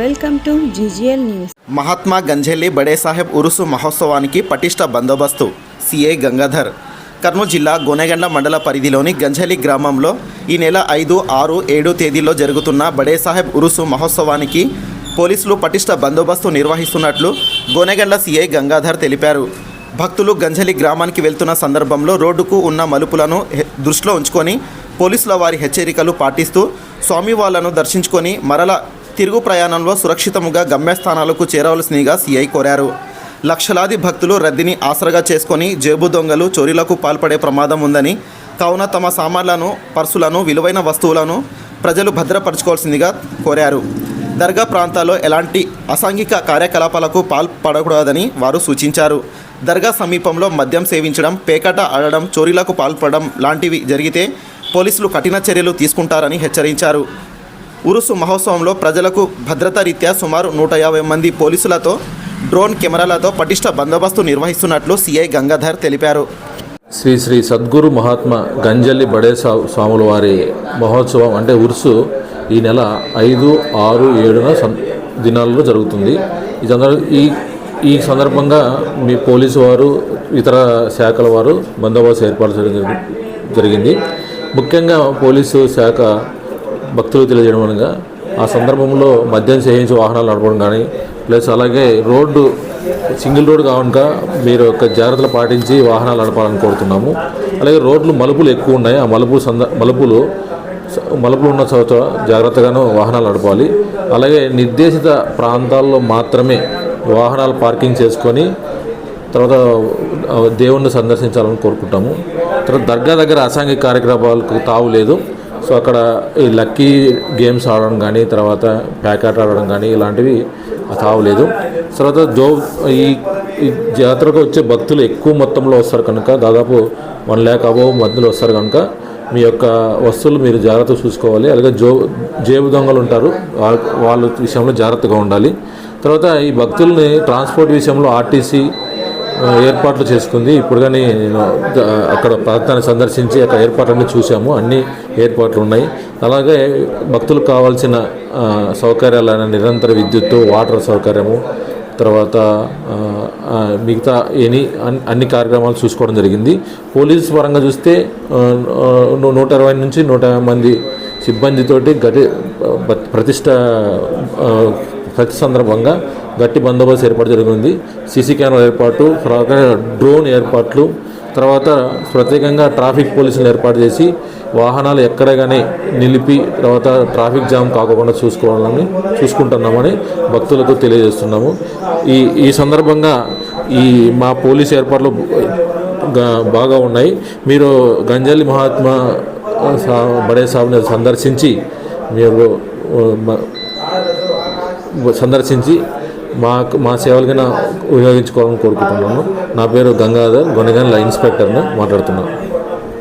Welcome to GGL news. Mahatma Ganjeli Bade Saheb Urs మహోత్సవానికి పటిష్ట బందోబస్తు సిఐ గంగాధర్. కర్నూలు జిల్లా గోనెగండ్ల మండల పరిధిలోని గంజలి గ్రామంలో ఈ నెల ఐదు ఆరు ఏడు తేదీల్లో జరుగుతున్న బడే సాహెబ్ ఉరుసు మహోత్సవానికి పోలీసులు పటిష్ట బందోబస్తు నిర్వహిస్తున్నట్లు గోనెగండ్ల సిఐ గంగాధర్ తెలిపారు. భక్తులు గంజలి గ్రామానికి వెళ్తున్న సందర్భంలో రోడ్డుకు ఉన్న మలుపులను దృష్టిలో ఉంచుకొని పోలీసుల వారి హెచ్చరికలు పాటిస్తూ స్వామివార్లను దర్శించుకొని మరల తిరుగు ప్రయాణంలో సురక్షితముగా గమ్యస్థానాలకు చేరవలసిందిగా సీఐ కోరారు. లక్షలాది భక్తులు రద్దీని ఆసరగా చేసుకొని జేబు దొంగలు చోరీలకు పాల్పడే ప్రమాదం ఉందని కావున తమ సామాన్లను పర్సులను విలువైన వస్తువులను ప్రజలు భద్రపరచుకోవాల్సిందిగా కోరారు. దర్గా ప్రాంతాల్లో ఎలాంటి అసాంఘిక కార్యకలాపాలకు పాల్పడకూడదని వారు సూచించారు. దర్గా సమీపంలో మద్యం సేవించడం పేకాట ఆడడం చోరీలకు పాల్పడడం లాంటివి జరిగితే పోలీసులు కఠిన చర్యలు తీసుకుంటారని హెచ్చరించారు. ఉరుసు మహోత్సవంలో ప్రజలకు భద్రతా రీత్యా సుమారు నూట యాభై మంది పోలీసులతో డ్రోన్ కెమెరాలతో పటిష్ట బందోబస్తు నిర్వహిస్తున్నట్లు సిఐ గంగాధర్ తెలిపారు. శ్రీ శ్రీ సద్గురు మహాత్మ గంజల్లి బడే స్వాముల వారి మహోత్సవం అంటే ఉరుసు ఈ నెల ఐదు ఆరు ఏడున దినాల్లో జరుగుతుంది. ఈ ఈ ఈ సందర్భంగా మీ పోలీసు వారు ఇతర శాఖల వారు బందోబస్తు ఏర్పాటు జరిగింది. ముఖ్యంగా పోలీసు శాఖ భక్తులు తెలియజేయడం అనగా ఆ సందర్భంలో మద్యం చేయించి వాహనాలు నడపడం కానీ ప్లస్ అలాగే రోడ్డు సింగిల్ రోడ్ కావక మీరు యొక్క జాగ్రత్తలు పాటించి వాహనాలు నడపాలని కోరుతున్నాము. అలాగే రోడ్లు మలుపులు ఎక్కువ ఉన్నాయి. ఆ మలుపు సంద మలుపులు మలుపులు ఉన్న చోట జాగ్రత్తగాను వాహనాలు నడపాలి. అలాగే నిర్దేశిత ప్రాంతాల్లో మాత్రమే వాహనాలు పార్కింగ్ చేసుకొని తర్వాత దేవుణ్ణి సందర్శించాలని కోరుకుంటాము. తర్వాత దర్గా దగ్గర అసాంఘిక కార్యక్రమాలకు తావు లేదు. సో అక్కడ ఈ లక్కీ గేమ్స్ ఆడడం కానీ తర్వాత ప్యాకెట్ ఆడడం కానీ ఇలాంటివి తావలేదు. తర్వాత జో ఈ జాతరకు వచ్చే భక్తులు ఎక్కువ మొత్తంలో వస్తారు కనుక దాదాపు వన్ ల్యాక్ అబోవ్ మందులు వస్తారు కనుక మీ యొక్క వస్తువులు మీరు జాగ్రత్తగా చూసుకోవాలి. అలాగే జో జేబు దొంగలు ఉంటారు. వాళ్ళ వాళ్ళ విషయంలో జాగ్రత్తగా ఉండాలి. తర్వాత ఈ భక్తుల్ని ట్రాన్స్పోర్ట్ విషయంలో ఆర్టీసీ ఏర్పాట్లు చేసుకుంది. ఇప్పుడు కానీ నేను అక్కడ ప్రాంతాన్ని సందర్శించి అక్కడ ఏర్పాట్లన్నీ చూసాము అన్ని ఏర్పాట్లు ఉన్నాయి. అలాగే భక్తులకు కావాల్సిన సౌకర్యాలైన నిరంతర విద్యుత్తు వాటర్ సౌకర్యము తర్వాత మిగతా ఎనీ అన్ని కార్యక్రమాలు చూసుకోవడం జరిగింది. పోలీస్ పరంగా చూస్తే నూట ఇరవై నుంచి నూట మంది సిబ్బందితోటి గటి ప్రతిష్ట ప్రతి సందర్భంగా గట్టి బందోబస్తు ఏర్పాటు జరుగుతుంది సీసీ కెమెరా ఏర్పాటు తర్వాత డ్రోన్ ఏర్పాట్లు తర్వాత ప్రత్యేకంగా ట్రాఫిక్ పోలీసులు ఏర్పాటు చేసి వాహనాలు ఎక్కడ కానీ నిలిపి తర్వాత ట్రాఫిక్ జామ్ కాకుండా చూసుకోవాలని చూసుకుంటున్నామని భక్తులకు తెలియజేస్తున్నాము. ఈ ఈ సందర్భంగా ఈ మా పోలీస్ ఏర్పాట్లు బాగా ఉన్నాయి. మీరు గంజాలి మహాత్మా సా బడే సాబ్ని సందర్శించి మీరు సందర్శించి మా మా సేవలుగా వినియోగించుకోవాలని కోరుకుంటున్నాను. నా పేరు గంగాధర్ గొనగన్ల ఇన్స్పెక్టర్ని మాట్లాడుతున్నాను